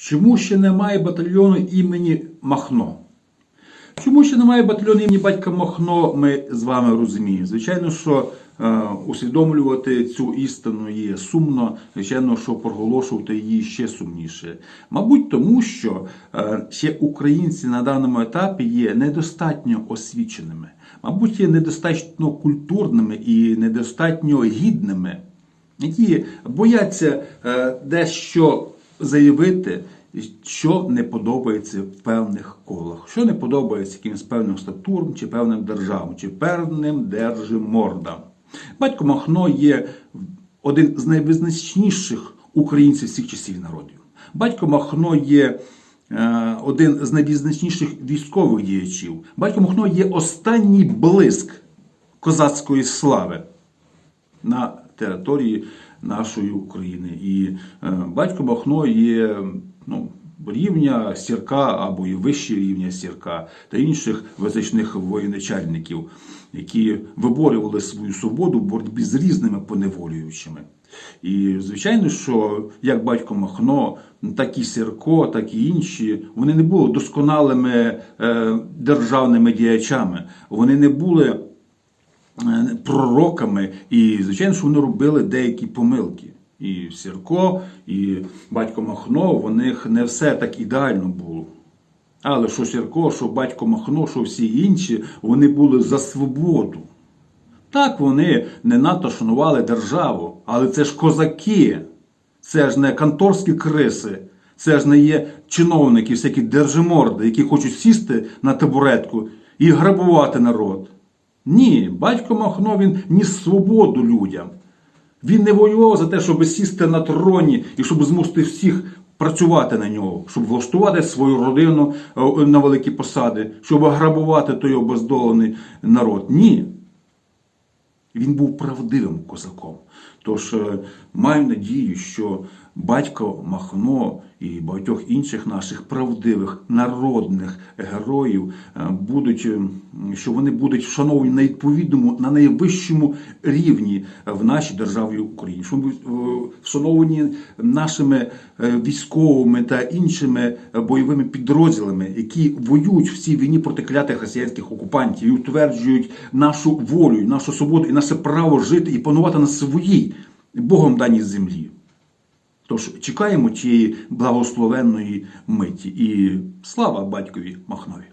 Чому ще немає батальйону імені Махно? Чому ще немає батальйону імені батька Махно, ми з вами розуміємо. Звичайно, що е, усвідомлювати цю істину є сумно, звичайно, що проголошувати її ще сумніше. Мабуть, тому що е, ще українці на даному етапі є недостатньо освіченими, мабуть, є недостатньо культурними і недостатньо гідними які бояться е, дещо заявити, що не подобається в певних колах, що не подобається якимось певним статурам, чи певним державам, чи певним держимордам. Батько Махно є один з найвизначніших українців всіх часів народів. Батько Махно є е, один з найвизначніших військових діячів. Батько Махно є останній блиск козацької слави на території нашої України. І е, батько Махно є ну, рівня сірка або і вище рівня сірка та інших визначних воєначальників, які виборювали свою свободу в боротьбі з різними поневолюючими. І звичайно, що як батько Махно, так і Сірко, так і інші, вони не були досконалими е, державними діячами, вони не були пророками, і звичайно, що вони робили деякі помилки. І Сірко, і батько Махно, у них не все так ідеально було. Але що Сірко, що батько Махно, що всі інші, вони були за свободу. Так вони не надто шанували державу, але це ж козаки, це ж не канторські криси, це ж не є чиновники, всякі держиморди, які хочуть сісти на табуретку і грабувати народ. Ні, батько Махно він ніс свободу людям. Він не воював за те, щоб сісти на троні і щоб змусити всіх працювати на нього, щоб влаштувати свою родину е, на великі посади, щоб грабувати той обездолений народ. Ні. Він був правдивим козаком. Тож е, маю надію, що батько Махно і багатьох інших наших правдивих народних героїв е, будуть, е, що вони будуть вшановані на відповідному, на найвищому рівні в нашій державі Україні, що вони будуть вшановані нашими військовими та іншими бойовими підрозділами, які воюють в цій війні проти клятих росіянських окупантів і утверджують нашу волю, нашу свободу і наше право жити і панувати на своїй Богом даній землі. Тож чекаємо тієї благословенної миті і слава батькові Махнові.